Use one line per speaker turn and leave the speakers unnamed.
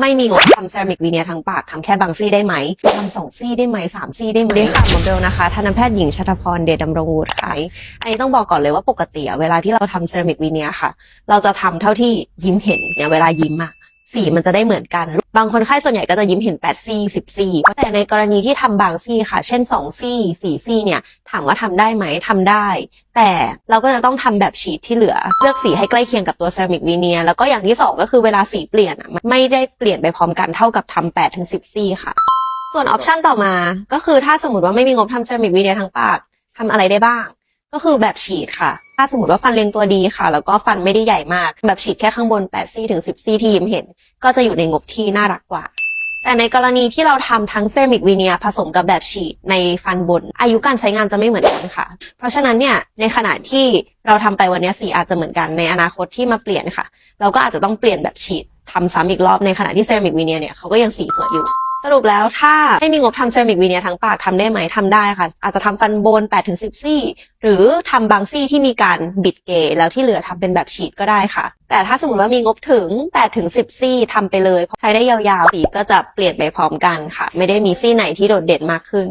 ไม่มีงบทำเซรามิกวีเนียทั้งปากทำแค่บางซี่ได้ไหมทำสองซี่ได้ไหมสามซี่ได้ไหมค่ะหมอเบลนะคะทันตแพทย์หญิงชัตพรเดชดำรงวูดค่ะอันนี้ต้องบอกก่อนเลยว่าปกติเวลาที่เราทำเซรามิกวีเนียค่ะ เราจะทำเท่าที่ยิ้มเห็นเนี่ยเวลายิ้มอะ สีมันจะได้เหมือนกัน บางคนไข้ส่วนใหญ่ก็จะยิ้มเห็น8ซี่10ซี่แต่ในกรณีที่ทำบางซี่ค่ะ เช่น 2 ซี่ 4 ซี่เนี่ย ถามว่าทำได้ไหมทำได้ แต่เราก็จะต้องทำแบบฉีดที่เหลือ เลือกสีให้ใกล้เคียงกับตัวเซรามิกวีเนีย แล้วก็อย่างที่สองก็คือเวลาสีเปลี่ยนอะไม่ได้เปลี่ยนไปพร้อมกันเท่ากับทำ8ถึง10 ซี่ค่ะ ส่วนออปชันต่อมา ก็คือถ้าสมมติว่าไม่มีงบทำเซรามิกวีเนียทั้งปากทำอะไรได้บ้าง ก็คือแบบฉีดค่ะ ถ้าสมมติว่าฟันเรียงตัวดีค่ะ แล้วก็ฟันไม่ได้ใหญ่มาก แบบฉีดแค่ข้างบน8ซี่ถึง10ซี่ที่ยิ้มเห็น ก็จะอยู่ในงบที่น่ารักกว่า แต่ในกรณีที่เราทำทั้งเซรามิกวีเนียผสมกับแบบฉีดในฟันบน อายุการใช้งานจะไม่เหมือนกันค่ะ เพราะฉะนั้นเนี่ยในขณะที่เราทำไปวันนี้สีอาจจะเหมือนกันในอนาคตที่มาเปลี่ยนค่ะ เราก็อาจจะต้องเปลี่ยนแบบฉีดทำซ้ำอีกรอบในขณะที่เซรามิกวีเนียเนี่ยเขาก็ยังสีสวยอยู่ สรุปแล้วถ้าไม่มีงบทำเซรามิกวีเนียทั้งปากทำได้ไหมทำได้ค่ะ อาจจะทำฟันบน 8 ถึง 10 ซี่ หรือทำบางซี่ที่มีการบิดเกยแล้วที่เหลือทำเป็นแบบฉีดก็ได้ค่ะ แต่ถ้าสมมติว่ามีงบถึง 8 ถึง 10 ซี่ทำไปเลยใช้ได้ยาวๆสีก็จะเปลี่ยนไปพร้อมกันค่ะ ไม่ได้มีซี่ไหนที่โดดเด่นมากขึ้น